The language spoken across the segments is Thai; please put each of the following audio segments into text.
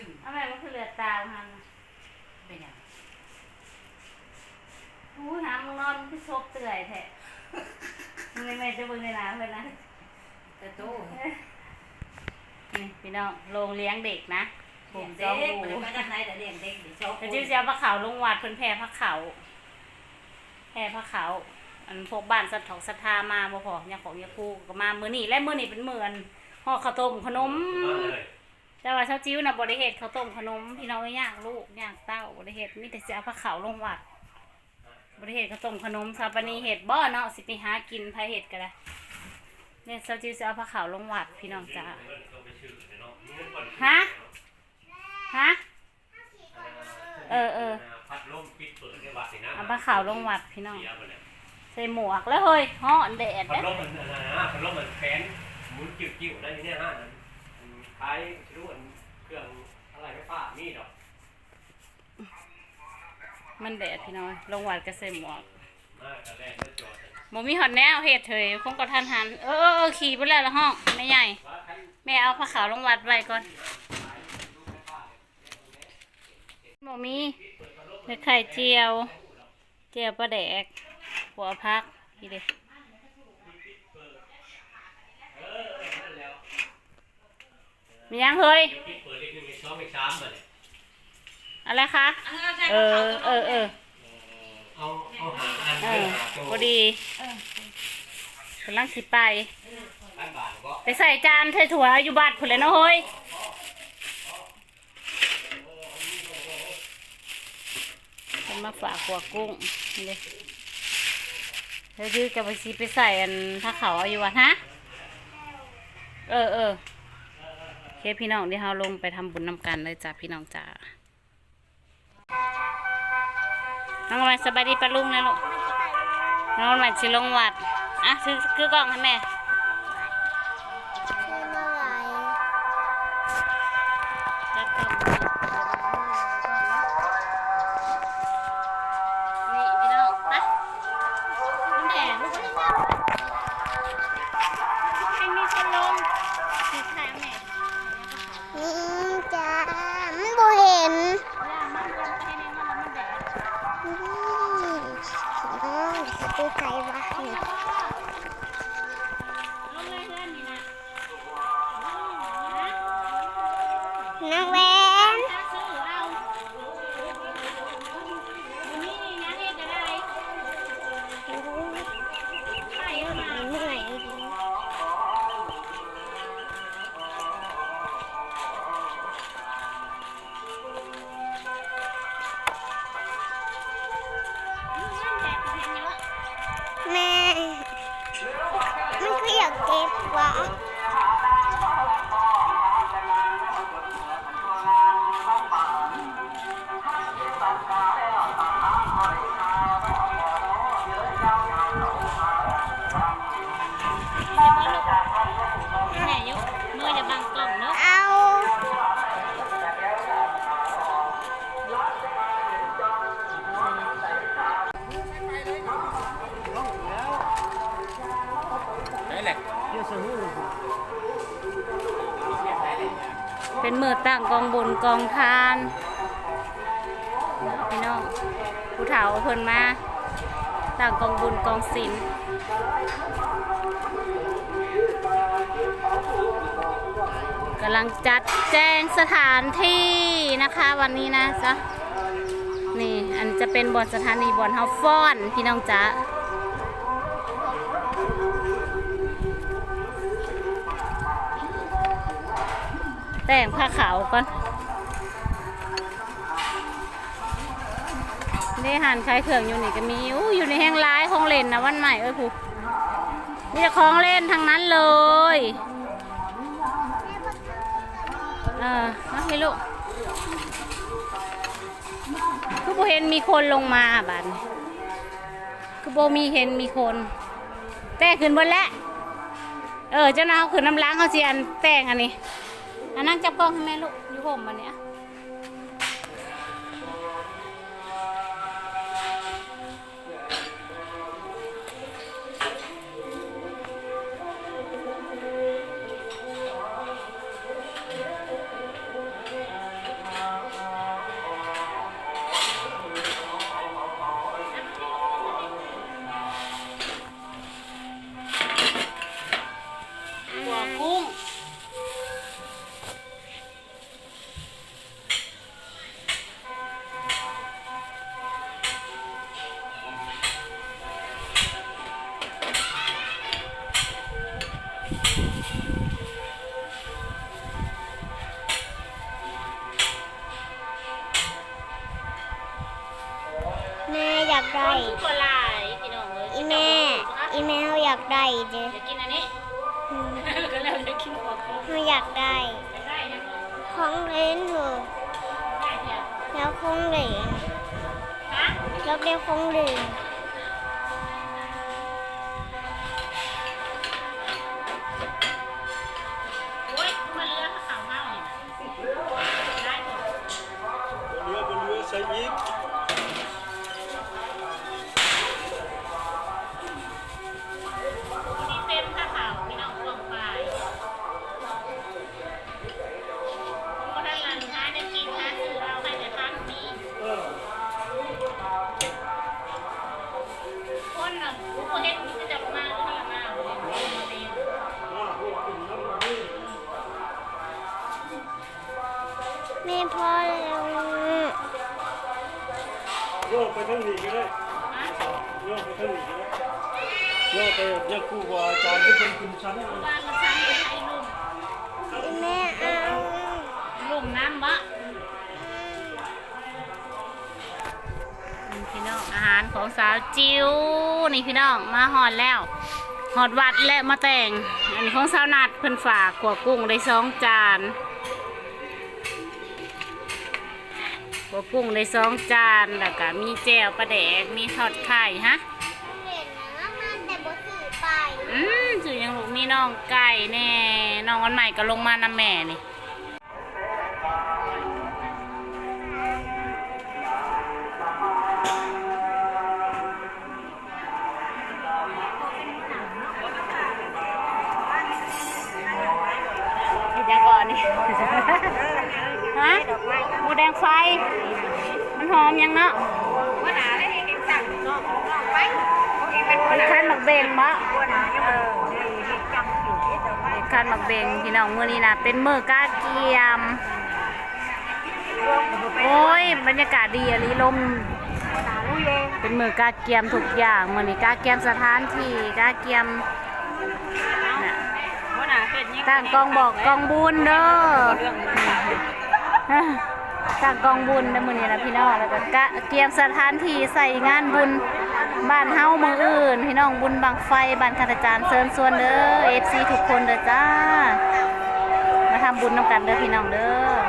จะช่วยซื่ออะไรมันคือเลือดตาหันๆเป็นหยังอู้หามึงนอนคือชบเตื่อยแท้มึงไม่แม่จะเบิ่งในน้ำเพิ่นนะแต่โตนี่พี่น้องโรงเลี้ยงเด็กนะผเลี้ยมงจอเด็งกหูมันก็จะไหนแต่เลี้ยงเด็กเดี๋ยวชอบแต่จิ้วเสียพระเขาลงวัดเพิ่นแพ่พระเขาแพ่พระเขาอันพวกบ้านสัตว์ถอกศรัทธามาบ่พอเนี่ยของยาคูก็มามื้อนี้และมื้อนี้เป็นมื้ออันห่อข้าวต้มขนม แต่ว่าเช้าจิ้วน่ะบ่ได้เฮ็ดข้าวต้มขนมพี่น้องย่างลูกย่างเต้าบ่ได้เฮ็ดมีแต่สิเอาพระเขาลงวัดบ่ได้เฮ็ดข้าวต้มขนมซาปานีเฮ็ดบ่เนาะสิไปหากินไผเฮ็ดก็ได้เนี่ยเช้าจิ้วสิเอาพระเขาลงวัดพี่น้องจ้าฮะฮะเออเออพัดลมปิดเปิดในวัดนี่นะเอาพระเขาลงวัดพี่น้องเสียหมดเลยใส่หมวกแล้วเฮ้ยฮ้อนแดดพัดเด้ลมมันนะนะพัดลมมันแฟนหมุนกิ้วๆได้นี่เนี่ยฮะ นั่นมันคล้ายชิลุอันเครื่องอะไรไฟฟ้านี่ดอกมันแดดพี่น้องลงวัดก็ใส่หมวกมากระแรกแล้วจอดบ่มีฮอดแนวเฮ็ดเถยคงก็ทันหัน เออเออเออขี่ไปแล้วละห้องแม่ใหญ่ ว่าคันแม่เอาผ้าขาวลงวัดไว้ก่อนบ่มีเม็ดไข่เจียว เจียวปลาแดก หัวพักนี่เด้ มียังเฮ้ยปิดเปิดเลขหนึ่งเลขสองเลขสามมาเลยอะไรคะ เออ เออเออเอาเอาหาอันเอเดียอวหาตัวพอดีกำลังสิไปล้านบาทก็ไปใส่จานใส่ถั่วอยู่บ้านพุ่นเลยเนาะเฮ้ยเป็นมาฝากหัวกุ้งนี่เลยเธอคือกับไปซีไปใส่อันถ้าเขาเอาอยู่วะฮะ เออเออโอ เคพี่น้องที่เราลงไปทำบุญนำกันเลยจ้ะพี่น้องจ้าน้องวันสบายดีปะลุงนะลูกน้องมาชิลงวัดอะซื้อคือกล่องให้แม่ เป็นมือตั้งกองบุญกองทานพี่น้องผู้เฒ่าเพิ่นมาตั้งกองบุญกองศิลกำลังจัดแจงสถานที่นะคะวันนี้นะจ๊ะนี่อันจะเป็นบอนสถานีบอนเฮาฟ้อน พี่น้องจ๊ะ แต่งผ้าขาวก่อนนี่หันคลายเครื่องอยู่นี่ก็มีออยู่ในแห้งร้ายของเล่นนะวันใหม่เอ้ยผูมีแต่ของเล่นทั้งนั้นเลยเออมาพี่ลูกคือโบเห็นมีคนลงมาบัดนี้คือโบมีเห็นมีคน แต่ขึ้นบนแล้วเออเจ้าน้าเขาขึ้นน้ำล้างเขาเสียนแต่งอันนี้ นนั่งจับกล้องให้แม่ลูกอยู่ห่มวันเนี้ยากได้ซุปเปอร์ลายพี่น้องเอ้ยอีแม่ อีแม่เขาอยากได้เด้ออยากกินอันนี้อืมก็แล้วจะกินของกูเขาอยากได้ได้ยังไงของเล่นเหรอได้เนี่ยแล้วของเหลนฮะแล้วเรียกของเหลน กไปยังครูบาอาจารย์ที่เป็นคุณชั้นบ้านมันซ้ำไปให้ลุ่มอีแม่เอาลุ่มน้ำบะพี่น้องอาหารของสาวจิ๋วนี่พี่น้องมาหอดแล้วหอดวัดและมาแต่ง อันนี้ของสาวนัดเพิ่นฝากขัวกุ้งได้สองจานขัวกุ้งได้สองจานแล้วก็มีแจ่วปลาแดกมีทอดไข่ฮะ อืมสื่อยังลูกมีน้องไก่แน่น้องวันใหม่ก็ลงมานำแม่นี่เห็นยังก่อนนี่ฮะหมูแดงไฟ มันหอมยังเนาะ มีขั้นหมักเบงมะแค่มีขั้นหมักเบงพี่น้องมือนี้นะเป็นมือกาเกียม โอ้ยบรรยากาศดีอะลีลมเป็นมือกาเกียมทุกอย่างมือนี้กาเกียมสถานที่กาเกียมน่างตั้งกองบอกกองบุญเด้อ กากองบุญในมื้อนี้นะพี่น้องแล้วก็กะเกียมสถานที่ใส่งานบุญบ้านเฮามื้ออื่น พี่น้องบุญบังไฟบ้านคาตาจารย์เชิญชวนเด้อ FC ทุกคนเด้อจ้า มาทำบุญนํกันเด้อพี่น้องเด้อ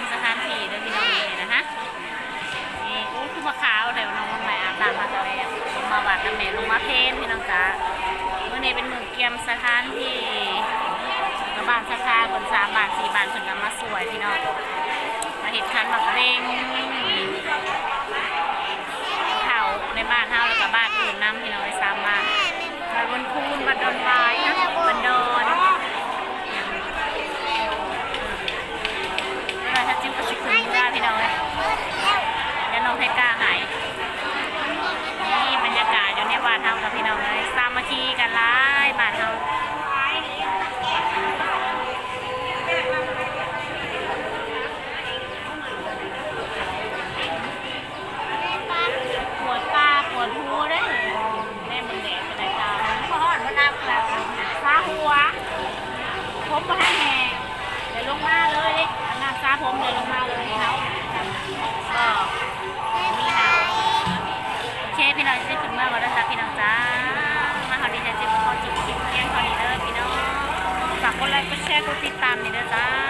มสถานที่เด้อพี่น้องนี่นะฮะนี่กูคือมาขาวเดี๋ยวน้องมันใหม่อาบน้ำมาแต่แล้วลงมาวัดน้ำแม่ลงมาเพนพี่น้องจ้าเมื่อนี้เป็นมือเกียมสถานที่กระบานสถาคนสามบาทสี่บาทคนก็มาสวยพี่น้องมาเห็ดคันบักเร่งเขาในบ้านเฮาแล้วก็บ้านอื่นน้ำพี่น้องไอ้สามบานบันวันคูนบันดอนวายนะบันดอน จ้า